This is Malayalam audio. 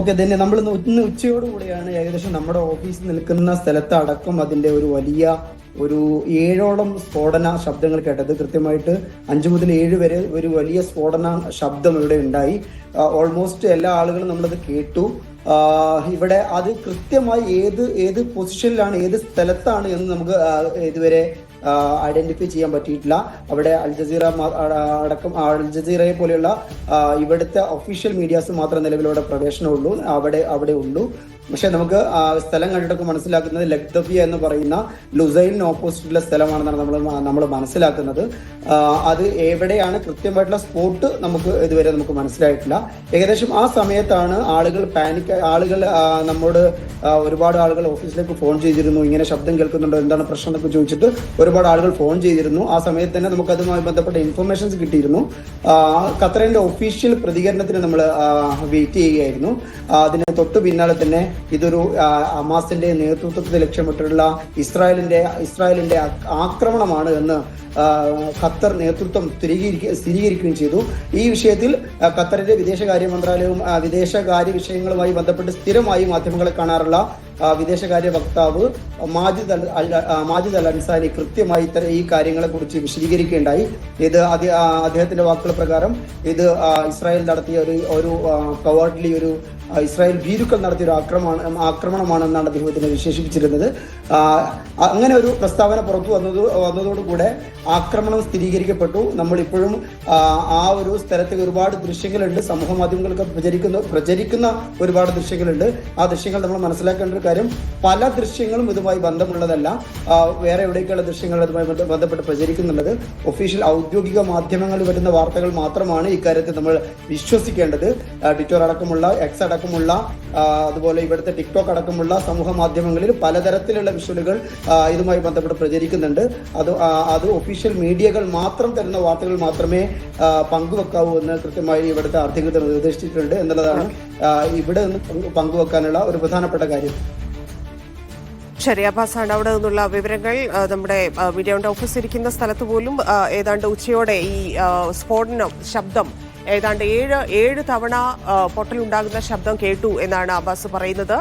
ഓക്കെ തന്നെ നമ്മൾ ഇന്ന് ഉച്ചയോടുകൂടിയാണ് ഏകദേശം നമ്മുടെ ഓഫീസ് നിൽക്കുന്ന സ്ഥലത്ത് അടക്കം അതിന്റെ ഒരു വലിയ ഒരു ഏഴോളം സ്ഫോടന ശബ്ദങ്ങൾ കേട്ടത്. കൃത്യമായിട്ട് അഞ്ചു മുതൽ ഏഴ് വരെ ഒരു വലിയ സ്ഫോടന ശബ്ദം ഇവിടെ ഉണ്ടായി. ഓൾമോസ്റ്റ് എല്ലാ ആളുകളും നമ്മളത് കേട്ടു. ഇവിടെ അത് കൃത്യമായി ഏത് ഏത് പൊസിഷനിലാണ് ഏത് സ്ഥലത്താണ് എന്ന് നമുക്ക് ഇതുവരെ ഐഡന്റിഫൈ ചെയ്യാൻ പറ്റിയിട്ടില്ല. അവിടെ അൽ ജസീറ അടക്കം അൽ ജസീറയെ പോലെയുള്ള ഇവിടുത്തെ ഒഫീഷ്യൽ മീഡിയാസ് മാത്രം നിലവിലവിടെ പ്രവേശനമുള്ളൂ അവിടെ അവിടെ ഉള്ളൂ. പക്ഷെ നമുക്ക് സ്ഥലം കണ്ടിട്ടൊക്കെ മനസ്സിലാക്കുന്നത് ലഗ്ദഫിയ എന്ന് പറയുന്ന ലുസൈലിന് ഓപ്പോസിറ്റുള്ള സ്ഥലമാണെന്നാണ് നമ്മൾ നമ്മൾ മനസ്സിലാക്കുന്നത്. അത് എവിടെയാണ് കൃത്യമായിട്ടുള്ള സ്പോട്ട് നമുക്ക് ഇതുവരെ നമുക്ക് മനസ്സിലായിട്ടില്ല. ഏകദേശം ആ സമയത്താണ് ആളുകൾ പാനിക് ആളുകൾ നമ്മോട് ഒരുപാട് ആളുകൾ ഓഫീസിലേക്ക് ഫോൺ ചെയ്തിരുന്നു. ഇങ്ങനെ ശബ്ദം കേൾക്കുന്നുണ്ടോ? എന്താണ് പ്രശ്നം എന്നൊക്കെ ചോദിച്ചിട്ട് ഒരുപാട് ആളുകൾ ഫോൺ ചെയ്തിരുന്നു. ആ സമയത്ത് തന്നെ നമുക്ക് അതുമായി ബന്ധപ്പെട്ട ഇൻഫർമേഷൻസ് കിട്ടിയിരുന്നു. ഖത്തറിന്റെ ഒഫീഷ്യൽ പ്രതികരണത്തിന് നമ്മൾ വെയിറ്റ് ചെയ്യുകയായിരുന്നു. അതിന് തൊട്ട് പിന്നാലെ തന്നെ ഇതൊരു അമാസിന്റെ നേതൃത്വത്തിൽ നേതൃത്വത്തെ ലക്ഷ്യമിട്ടുള്ള ഇസ്രായേലിന്റെ ഇസ്രായേലിന്റെ ആക്രമണമാണ് എന്ന് ഖത്തർ നേതൃത്വം സ്ഥിരീകരിക്ക സ്ഥിരീകരിക്കുകയും ചെയ്തു. ഈ വിഷയത്തിൽ ഖത്തറിന്റെ വിദേശകാര്യ മന്ത്രാലയവും വിദേശകാര്യ വിഷയങ്ങളുമായി ബന്ധപ്പെട്ട് സ്ഥിരമായി മാധ്യമങ്ങളെ കാണാറുള്ള ആ, വിദേശകാര്യ വക്താവ് മാജിദ് അൽ മാജിദ് അൽ അൻസാരി കൃത്യമായി ഇത്തരം ഈ കാര്യങ്ങളെ കുറിച്ച് വിശദീകരിക്കുകയുണ്ടായി. ഇത് അദ്ദേഹത്തിന്റെ വാക്കുകൾ പ്രകാരം ഇത് ഇസ്രായേൽ നടത്തിയ ഒരു ഒരു കവാർഡ്ലി ഒരു ഇസ്രായേൽ ഭീരുക്കൾ നടത്തിയ ഒരു ആക്രമണം ആക്രമണമാണെന്നാണ് അദ്ദേഹത്തിനെ വിശേഷിപ്പിച്ചിരുന്നത്. അങ്ങനെ ഒരു പ്രസ്താവന പുറത്തു വന്നത് വന്നതോടുകൂടെ ആക്രമണം സ്ഥിരീകരിക്കപ്പെട്ടു. നമ്മളിപ്പോഴും ആ, ഒരു സ്ഥലത്ത് ഒരുപാട് ദൃശ്യങ്ങളുണ്ട്. സമൂഹ മാധ്യമങ്ങൾക്ക് പ്രചരിക്കുന്ന പ്രചരിക്കുന്ന ഒരുപാട് ദൃശ്യങ്ങളുണ്ട്. ആ ദൃശ്യങ്ങൾ നമ്മൾ മനസ്സിലാക്കേണ്ട ഒരു കാര്യം പല ദൃശ്യങ്ങളും ഇതുമായി ബന്ധമുള്ളതല്ല. വേറെ എവിടേക്കുള്ള ദൃശ്യങ്ങൾ അതുമായി ബന്ധ- ബന്ധപ്പെട്ട് പ്രചരിക്കുന്നുള്ളത് ഒഫീഷ്യൽ ഔദ്യോഗിക മാധ്യമങ്ങളിൽ വരുന്ന വാർത്തകൾ മാത്രമാണ് ഇക്കാര്യത്തിൽ നമ്മൾ വിശ്വസിക്കേണ്ടത്. ട്വിറ്റർ അടക്കമുള്ള എക്സ് അടക്കമുള്ള അതുപോലെ ഇവിടുത്തെ ടിക്ടോക്ക് അടക്കമുള്ള സമൂഹ മാധ്യമങ്ങളിൽ പലതരത്തിലുള്ള വിഷ്വലുകൾ ഇതുമായി ബന്ധപ്പെട്ട് പ്രചരിക്കുന്നുണ്ട്. അത് അത് ഒഫീഷ്യൽ മീഡിയകൾ മാത്രം തരുന്ന വാർത്തകൾ മാത്രമേ പങ്കുവെക്കാവൂ എന്ന് കൃത്യമായി ഇവിടുത്തെ അധികൃതർ നിർദ്ദേശിച്ചിട്ടുണ്ട് എന്നുള്ളതാണ് ഇവിടെ നിന്ന് പങ്കുവെക്കാനുള്ള ഒരു പ്രധാനപ്പെട്ട കാര്യം. ശരി അബ്ബാസാണ് അവിടെ നിന്നുള്ള വിവരങ്ങൾ. നമ്മുടെ ആ, മീഡിയയുടെ ഓഫീസ് ഇരിക്കുന്ന സ്ഥലത്ത് പോലും ഏതാണ്ട് ഉച്ചയോടെ ഈ സ്ഫോടനം ശബ്ദം ഏതാണ്ട് ഏഴ് ഏഴ് തവണ പൊട്ടലുണ്ടാകുന്ന ശബ്ദം കേട്ടു എന്നാണ് അബ്ബാസ് പറയുന്നത്.